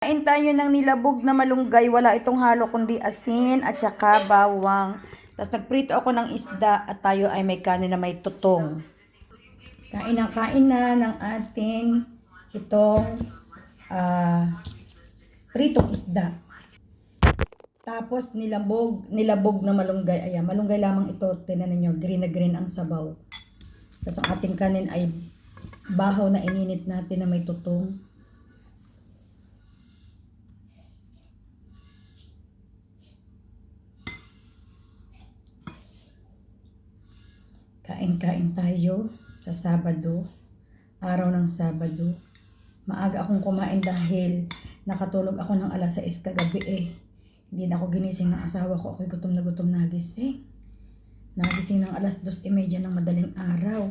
Kain tayo ng nilabog na malunggay. Wala itong halo kundi asin at saka bawang. Tapos nagprito ako ng isda at tayo ay may kanin na may tutong. Kain ng kain na ng ating itong ah, pritong isda. Tapos nilabog, nilabog na malunggay. Ayan, malunggay lamang ito. Tinan ninyo, green na green ang sabaw. Tapos ang ating kanin ay bahaw na ininit natin na may tutong. Kain-kain tayo sa Sabado, araw ng Sabado. Maaga akong kumain dahil nakatulog ako ng alas 6 kagabi eh. Hindi na ako ginising ng asawa ko. Ako'y gutom na gutom nagising. Nagising ng alas 2.30 ng madaling araw.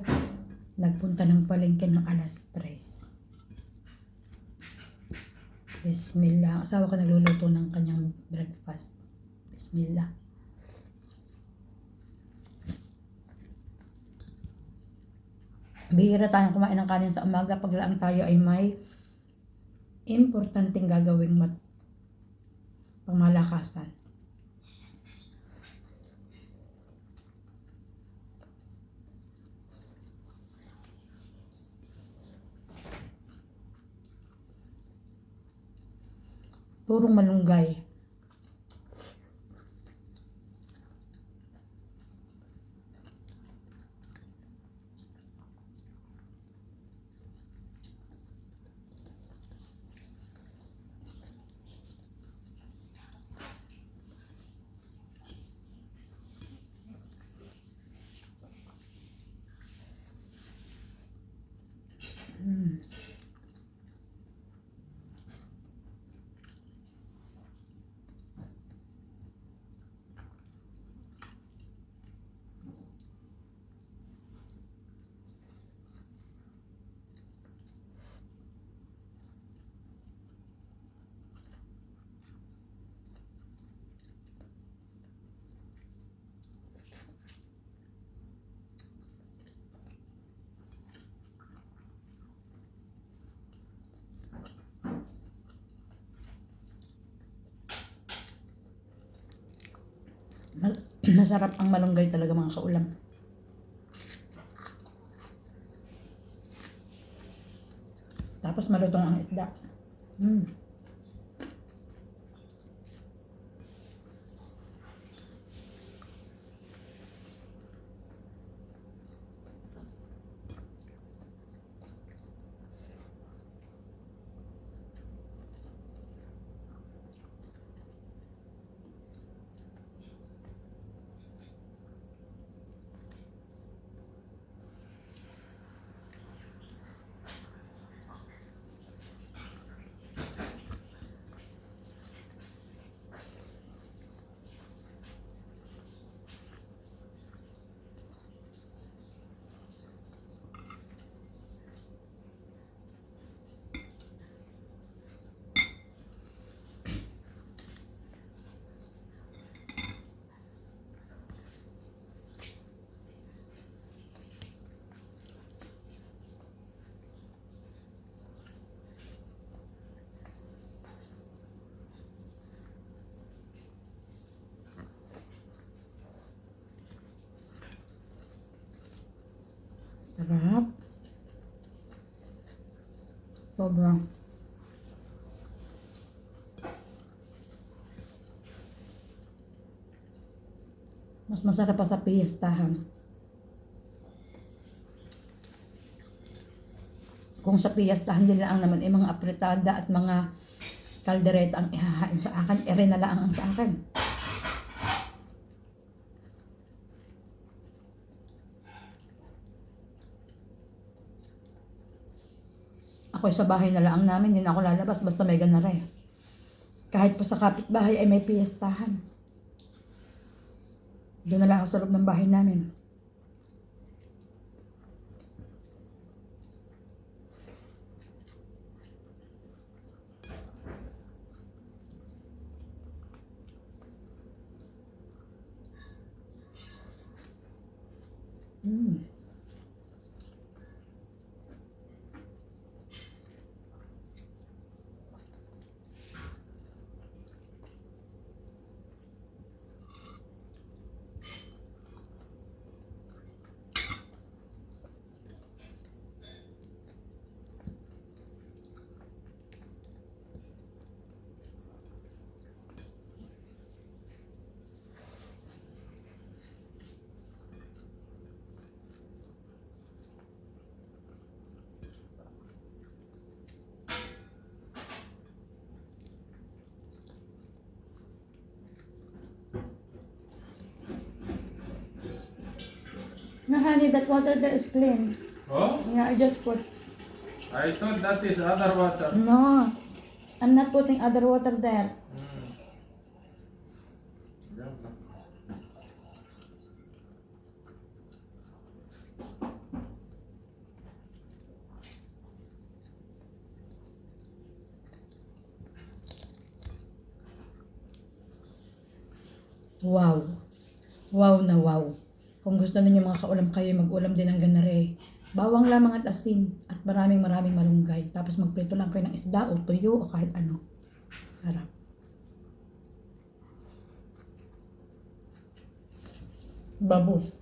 Nagpunta ng palengke ng alas 3. Bismillah. Asawa ko nagluluto ng kanyang breakfast. Bismillah. Bihira tayong kumain ng kanin sa umaga pag lang tayo ay may importanteng gagawing mat pangmalakasan. Purong malunggay. Masarap ang malunggay talaga mga kaulam. Tapos malutong ang isda. Mm. Sarap. Sobrang. Mas masarap pa sa piyestahan. Kung sa piyestahan nila ang naman ay mga apretada at mga kaldereta ang ihahain sa akin, ere na lang ang sa akin. Ako sa bahay na lang namin, hindi na ako lalabas basta may ganare. Kahit po sa kapitbahay ay may piyestahan. Doon na lang ako sa loob ng bahay namin. Mm. Honey, that water there is clean. Oh, Yeah, I just put. I thought that is other water. No, I'm not putting other water there. Mm. Yeah. Wow. Wow na wow. Kung gusto ninyo mga kaulam kayo, mag-ulam din ng ganare. Bawang lamang at asin at maraming maraming malunggay. Tapos magprito lang kayo ng isda o tuyo o kahit ano. Sarap. Babos.